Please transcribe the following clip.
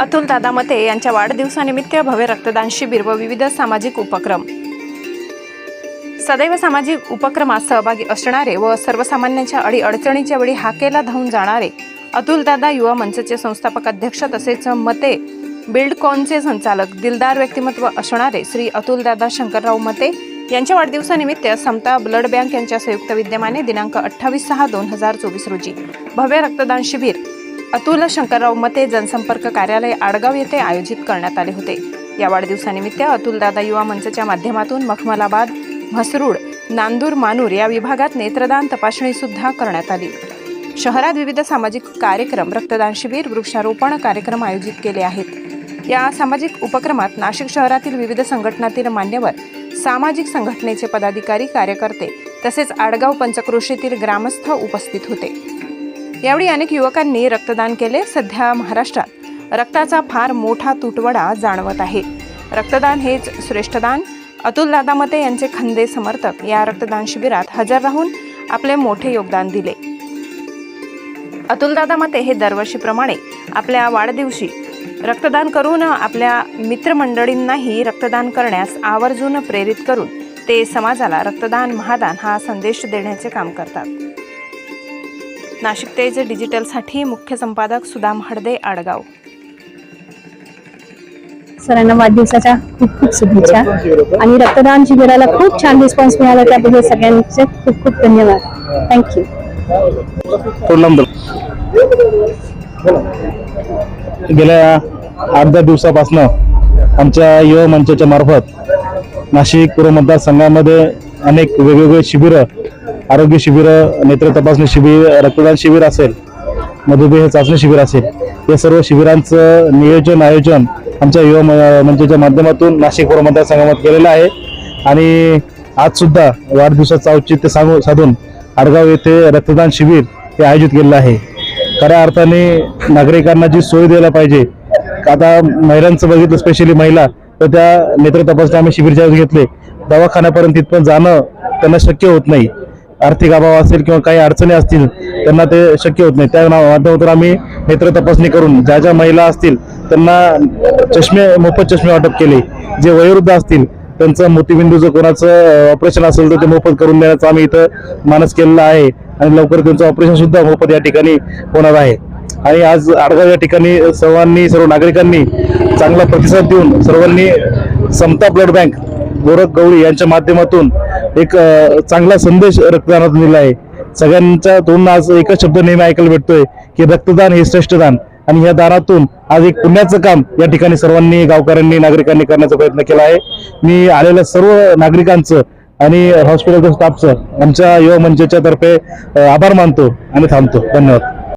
अतुल दादा मते यांच्या वाढदिवसानिमित्त भव्य रक्तदान शिबिर व विविध सामाजिक उपक्रम. सदैव सामाजिक उपक्रमात सहभागी असणारे व सर्वसामान्यांच्या अडीअडचणीच्या वेळी हाकेला धावून जाणारे अतुलदादा युवा मंचचे संस्थापक अध्यक्ष तसेच मते बिल्डकॉनचे संचालक दिलदार व्यक्तिमत्व असणारे श्री अतुलदादा शंकरराव मते यांच्या वाढदिवसानिमित्त समता ब्लड बँक यांच्या संयुक्त विद्यमाने दिनांक अठ्ठावीस सहा दोन हजार चोवीस रोजी भव्य रक्तदान शिबिर अतुल शंकरराव मते जनसंपर्क कार्यालय आडगाव येथे आयोजित करण्यात आले होते. या वाढदिवसानिमित्त अतुलदादा युवा मंचच्या माध्यमातून मखमलाबाद म्हसरूड नांदूर मानूर या विभागात नेत्रदान तपासणी सुद्धा करण्यात आली. शहरात विविध सामाजिक कार्यक्रम रक्तदान शिबिर वृक्षारोपण कार्यक्रम आयोजित केले आहेत. या सामाजिक उपक्रमात नाशिक शहरातील विविध संघटनातील मान्यवर सामाजिक संघटनेचे पदाधिकारी कार्यकर्ते तसेच आडगाव पंचक्रोशीतील ग्रामस्थ उपस्थित होते. यावेळी अनेक युवकांनी रक्तदान केले सध्या महाराष्ट्रात. रक्ताचा फार मोठा तुटवडा जाणवत आहे. रक्तदान हेच श्रेष्ठदान अतुल दादा मते यांचे खंदे समर्थक या रक्तदान शिबिरात हजर राहून आपले मोठे योगदान दिले. अतुलदादा मते हे दरवर्षीप्रमाणे आपल्या वाढदिवशी रक्तदान करून आपल्या मित्रमंडळींनाही रक्तदान करण्यास आवर्जून प्रेरित करून ते समाजाला रक्तदान महादान हा संदेश देण्याचे काम करतात. नाशिक तेज डिजिटलसाठी मुख्य संपादक सुदाम हडदे आडगाव. सरांना वाढदिवसाच्या खूप खूप शुभेच्छा. आणि रक्तदान शिबिराला खूप छान रिस्पॉन्स मिळाला त्याबद्दल सगळ्यांचे खूप खूप धन्यवाद. थँक्यू गेल्या आठ दहा दिवसापासून आमच्या युवा मंचाच्या मार्फत नाशिक पूर्व मतदारसंघामध्ये अनेक वेगवेगळे शिबिरं आरोग्य शिबिरं नेत्र तपासणी शिबिर रक्तदान शिबिर असेल मधुमेह चाचणी शिबिर असेल या सर्व शिबिरांचं नियोजन आयोजन आमच्या युवा म- माध्यमातून नाशिक पूर्व मतदारसंघामध्ये केलेलं आहे. आणि आज सुद्धा वाढदिवसाचं औचित्य सांगू साधून आडगाव येथे रक्तदान शिबिर हे आयोजित केलेलं आहे. खऱ्या अर्थाने नागरिकांना जी सोय द्यायला पाहिजे आता महिलांचं बघितलं स्पेशली महिला तर त्या नेत्र तपासणी आम्ही शिबिर ज्यावेळेस घेतले दवाखान्यापर्यंत तिथपर्यंत जाणं त्यांना शक्य होत नाही. आर्थिक अभाव असेल किंवा काही अडचणी असतील त्यांना ते शक्य होत नाही. त्या माध्यमातून आम्ही नेत्र तपासणी करून ज्या ज्या महिला असतील त्यांना चष्मे मोफत चष्मे वाटप केले. जे वयोवृद्ध असतील त्यांचं मोतीबिंदूचं कोणाचं ऑपरेशन असेल तर ते मोफत करून देण्याचा आम्ही इथं मानस केलेला आहे. आणि लवकर त्यांचं ऑपरेशन सुद्धा मोफत या ठिकाणी होणार आहे. आणि आज आडगाव या ठिकाणी सर्वांनी सर्व नागरिकांनी चांगला प्रतिसाद देऊन सर्वांनी समता ब्लड बँक गोरख गवळी यांच्या माध्यमातून एक चांगला संदेश रक्तदानातून दिला आहे. सगळ्यांच्या तोंड आज एकच शब्द नेहमी ऐकायला भेटतोय की रक्तदान हे श्रेष्ठ दान. आणि या दानातून आज एक पुण्याचं काम या ठिकाणी सर्वांनी गावकऱ्यांनी नागरिकांनी करण्याचा प्रयत्न केला आहे. मी आलेल्या सर्व नागरिकांचं आणि हॉस्पिटलच्या स्टाफचं आमच्या युवा मंचाच्या तर्फे आभार मानतो आणि थांबतो. धन्यवाद.